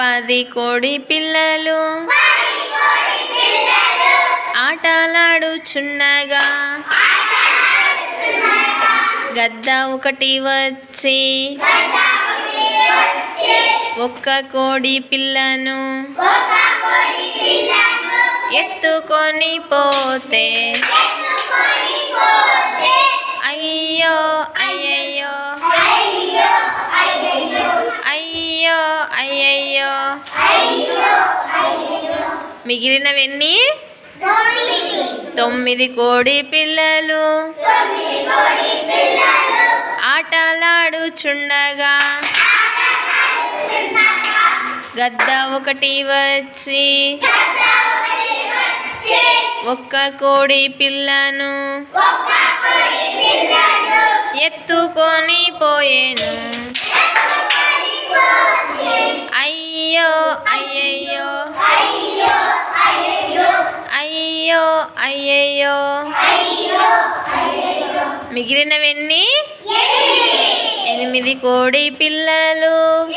పది కోడి పిల్లలు. ఆటలాడుచున్నగా గద్ద ఒకటి వచ్చి. ఒక్క కోడి పిల్లను. ఎత్తుకొని పోతే. మిగిలినవన్నీ? తొమ్మిది కోడి పిల్లలు. ఆటలాడుచుండగా. గద్ద ఒకటి వచ్చి. ఒక్క కోడి పిల్లను. ఎత్తుకొని పోయేను. అయ్యో అయ్యయ్యో. అయ్యో అయ్యయ్యో. మిగిలినవన్నీ? ఎనిమిది కోడి పిల్లలు.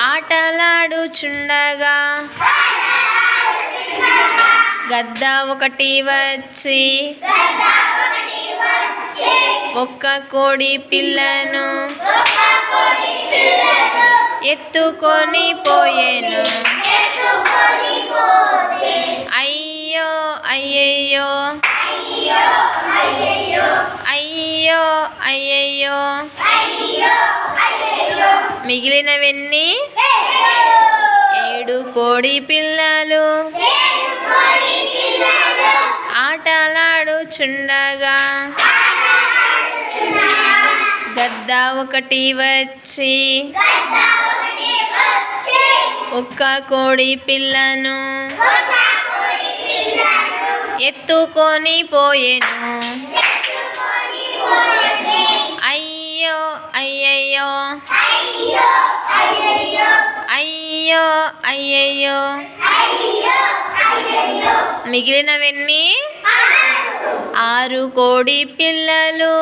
ఆటలాడుచుండగా. గద్ద ఒకటి వచ్చి. ఒక్క కోడి పిల్లను. ఎత్తుకొని పోయేను. అయ్యో అయ్యయ్యో మిగిలినవన్నీ? ఏడు కోడి పిల్లలు. ఆటలాడుచుండగా. గద్ద ఒకటి వచ్చి. ఒక్క కోడి పిల్లను. ఎత్తుకొని పోయేను అయ్యో అయ్యయ్యో. అయ్యో అయ్యయ్యో. మిగిలినవన్నీ ఆరు కోడి పిల్లలు.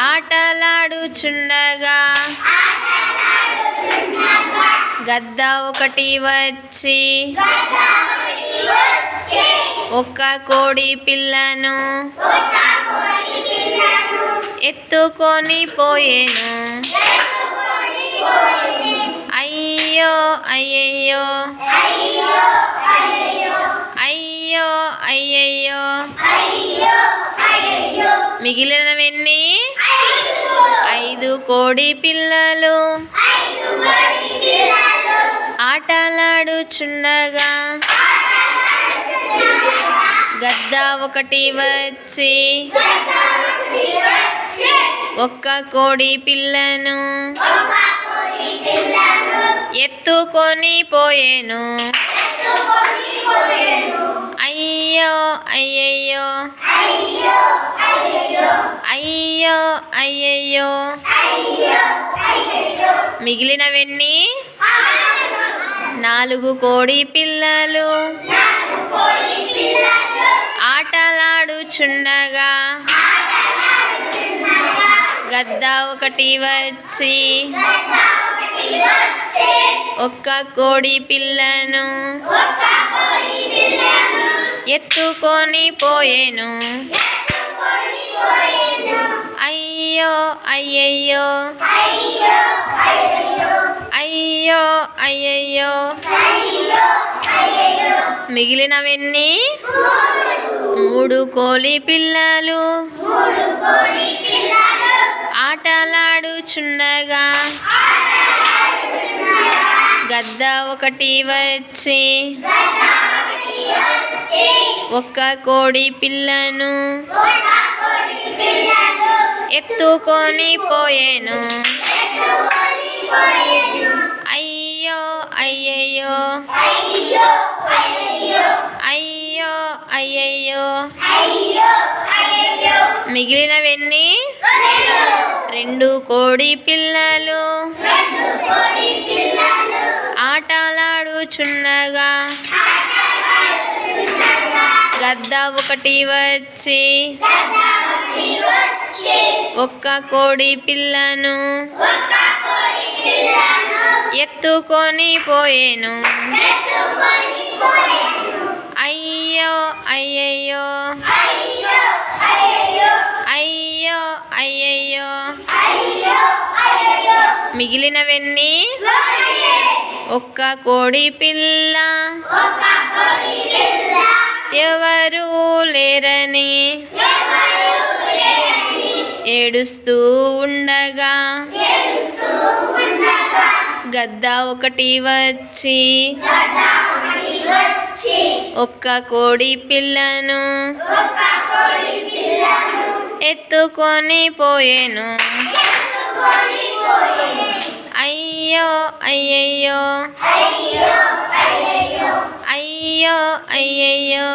ఆటలాడుచుండగా. గద్ద ఒకటి వచ్చి ఒక్క కోడి పిల్లను ఎత్తుకొని పోయేను. అయ్యో అయ్యయ్యో. అయ్యో అయ్యయ్యో. మిగిలినవన్నీ? ఐదు కోడి పిల్లలు. ఆటలాడుచుండగా గద్ద ఒకటి వచ్చి ఒక్క కోడి పిల్లను ఎత్తుకొని పోయేను. అయ్యో అయ్యయ్యో. అయ్యో అయ్యయ్యో. మిగిలినవన్నీ నాలుగు కోడి పిల్లలు. ఆటలాడుచుండగా గద్ద ఒకటి వచ్చి ఒక్క కోడి పిల్లను ఎత్తుకొని పోయేను. అయ్యో అయ్యయ్యో అయ్యో అయ్యయ్యో మిగిలినవన్నీ? మూడు కోడి పిల్లలు. ఆటలాడుచుండగా. గద్ద ఒకటి వచ్చి. ఒక్క కోడి పిల్లను. ఎత్తుకొని పోయేను. అయ్యయ్యో. అయ్యో అయ్యయ్యో. మిగిలినవన్నీ? రెండు కోడి పిల్లలు. ఆటలాడుచున్నగా గద్ద ఒకటి వచ్చి. ఒక్క కోడి పిల్లను. ఎత్తుకొని పోయేను. అయ్యో అయ్యయ్యో. అయ్యో అయ్యయ్యో. మిగిలినవన్నీ ఒక్క కోడి పిల్ల. ఎవరు లేరని ఏడుస్తూ ఉండగా గద్ద ఒకటి వచ్చి ఒక్క కోడి పిల్లను ఎత్తుకొని పోయేను. అయ్యో అయ్యయ్యో. అయ్యో అయ్యయ్యో.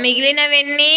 మిగిలినవన్నీ